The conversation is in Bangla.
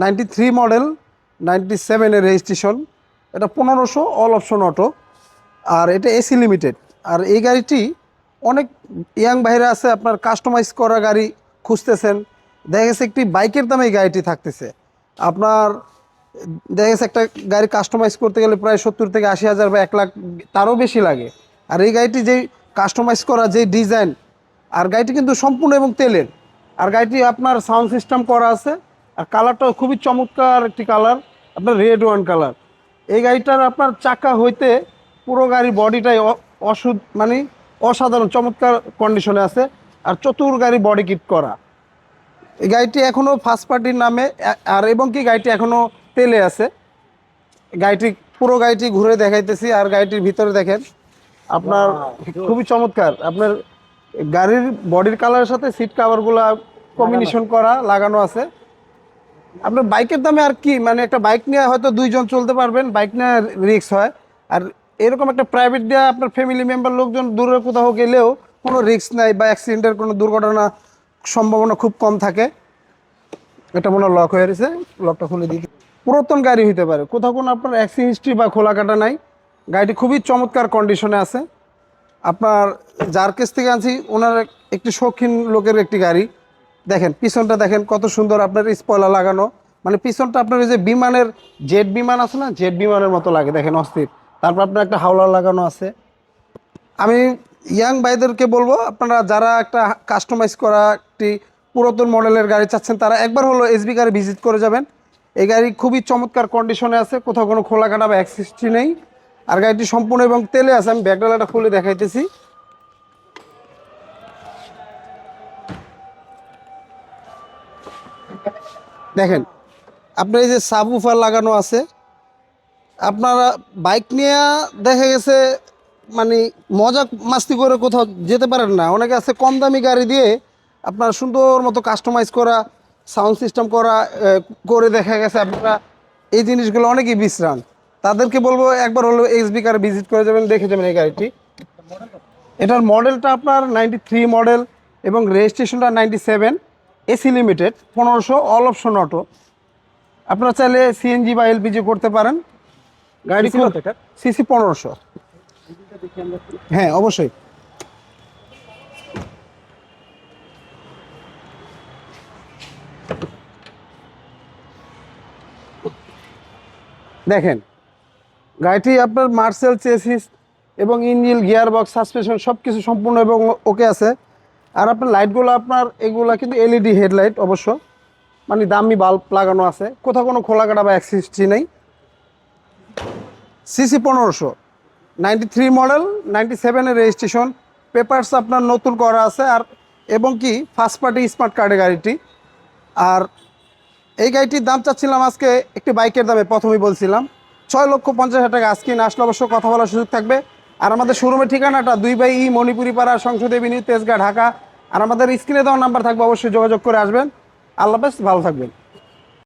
নাইনটি থ্রি মডেল নাইনটি সেভেনের রেজিস্ট্রেশন এটা পনেরোশো অল অপশন অটো আর এটা এসি লিমিটেড আর এই গাড়িটি অনেক ইয়াং বাইরে আছে, আপনার কাস্টমাইজ করা গাড়ি খুঁজতেছেন। দেখা গেছে একটি বাইকের দামে এই গাড়িটি থাকতেছে। আপনার দেখা গেছে একটা গাড়ি কাস্টমাইজ করতে গেলে প্রায় সত্তর থেকে আশি হাজার বা এক লাখ তারও বেশি লাগে। আর এই গাড়িটি যেই কাস্টমাইজ করা যে ডিজাইন আর গাড়িটি কিন্তু সম্পূর্ণ এবং তেলের। আর গাড়িটি আপনার সাউন্ড সিস্টেম করা আছে। আর কালারটাও খুবই চমৎকার একটি কালার আপনার রেড ওয়ান কালার এই গাড়িটার আপনার চাকা হইতে পুরো গাড়ির বডিটাই অসুদ মানে অসাধারণ চমৎকার কন্ডিশনে আছে। আর চতুর গাড়ি বডি কিট করা। এই গাড়িটি এখনও ফার্স্ট পার্টির নামে আর এবং কি গাড়িটি এখনও তেলে আছে। গাড়িটি পুরো গাড়িটি ঘুরে দেখাইতেছি আর গাড়িটির ভিতরে দেখেন আপনার খুবই চমৎকার। আপনার গাড়ির বডির কালারের সাথে সিট কাভারগুলো কম্বিনেশন করা লাগানো আছে। আপনার বাইকের দামে আর কি মানে একটা বাইক নিয়ে হয়তো দুইজন চলতে পারবেন, বাইক নিয়ে রিক্স হয়। আর এরকম একটা প্রাইভেট দিয়ে আপনার ফ্যামিলি মেম্বার লোকজন দূরে কোথাও গেলেও কোনো রিস্ক নাই বা অ্যাক্সিডেন্টের কোনো দুর্ঘটনা সম্ভাবনা খুব কম থাকে। এটা মনে লক হয়ে গেছে লকটা খুলে দিই। পুরাতন গাড়ি হইতে পারে, কোথাও কোনো আপনার অ্যাক্সিডেন্ট হিস্ট্রি বা খোলা কাটা নাই। গাড়িটি খুবই চমৎকার কন্ডিশনে আছে। আপনার যার কাছ থেকে আনছি, ওনার একটি শৌখিন লোকের একটি গাড়ি। দেখেন, পিছনটা দেখেন কত সুন্দর আপনার স্পয়লা লাগানো। মানে পিছনটা আপনার ওই যে বিমানের জেট বিমান আছে না, জেট বিমানের মতো লাগে, দেখেন অস্থির। তারপর আপনার একটা হাওলা লাগানো আছে। আমি ইয়াং ভাইদেরকে বলব, আপনারা যারা একটা কাস্টমাইজ করা একটি পুরাতন মডেলের গাড়ি চাচ্ছেন, তারা একবার হলো এসবি গাড়ি ভিজিট করে যাবেন। এই গাড়ি খুবই চমৎকার কন্ডিশনে আছে, কোথাও কোনো খোলা কাটা বা অ্যাক্সিসটি নেই। আর গাড়িটি সম্পূর্ণ এবং তেলে আছে, আমি ব্যাকডালাটা খুলে দেখাইতেছি। দেখেন, আপনার এই যে সাবউফার লাগানো আছে, আপনারা বাইক নিয়ে দেখা গেছে মানে মজা মাস্তি করে কোথাও যেতে পারেন না। অনেকে আছে কম দামি গাড়ি দিয়ে আপনার সুন্দর মতো কাস্টমাইজ করা সাউন্ড সিস্টেম করা করে দেখা গেছে আপনারা। এই জিনিসগুলো অনেকেই বিশ্রাম। তাদেরকে বলব একবার হলো এক্সবি কার ভিজিট করে যাবেন, দেখে যাবেন এই গাড়িটি। এটার মডেলটা আপনার নাইনটি মডেল এবং রেজিস্ট্রেশনটা নাইনটি সেভেন এসি লিমিটেড পনেরোশো অল অপশন অটো আপনারা চাইলে সিএনজি বা এলপিজি করতে পারেন। গাড়ি সিসি পনেরোশো। হ্যাঁ অবশ্যই। দেখেন গাড়িটি আপনার মার্সেল চেসিস এবং ইঞ্জিল গিয়ার বক্স সাসপেনশন সব কিছু সম্পূর্ণ এবং ওকে আছে। আর আপনার লাইটগুলো আপনার, এগুলা কিন্তু এলইডি হেডলাইট অবশ্য। মানে দামি বাল্ব লাগানো আছে। কোথাও কোনো খোলা কাটা বা অ্যাক্সিসটি নেই। সিসি পনেরোশো। নাইনটি থ্রি মডেল নাইনটি সেভেনের রেজিস্ট্রেশন পেপারস আপনার নতুন করা আছে। আর এবং কি ফার্স্ট পার্টি স্মার্ট কার্ডের গাড়িটি। আর এই গাড়িটির দাম চাচ্ছিলাম আজকে একটি বাইকের দামে, প্রথমেই বলছিলাম। ছয় লক্ষ পঞ্চাশ হাজার টাকা আজকে না আসলে অবশ্য কথা বলার সুযোগ থাকবে। আর আমাদের শোরুমের ঠিকানাটা দুই বাই ই মণিপুরি পাড়া সংসদ এভিনিউ তেজগাঁ, ঢাকা। আর আমাদের স্ক্রিনে দেওয়া নাম্বার থাকবে, অবশ্যই যোগাযোগ করে আসবেন। আল্লাহ হাফেজ, ভালো থাকবেন।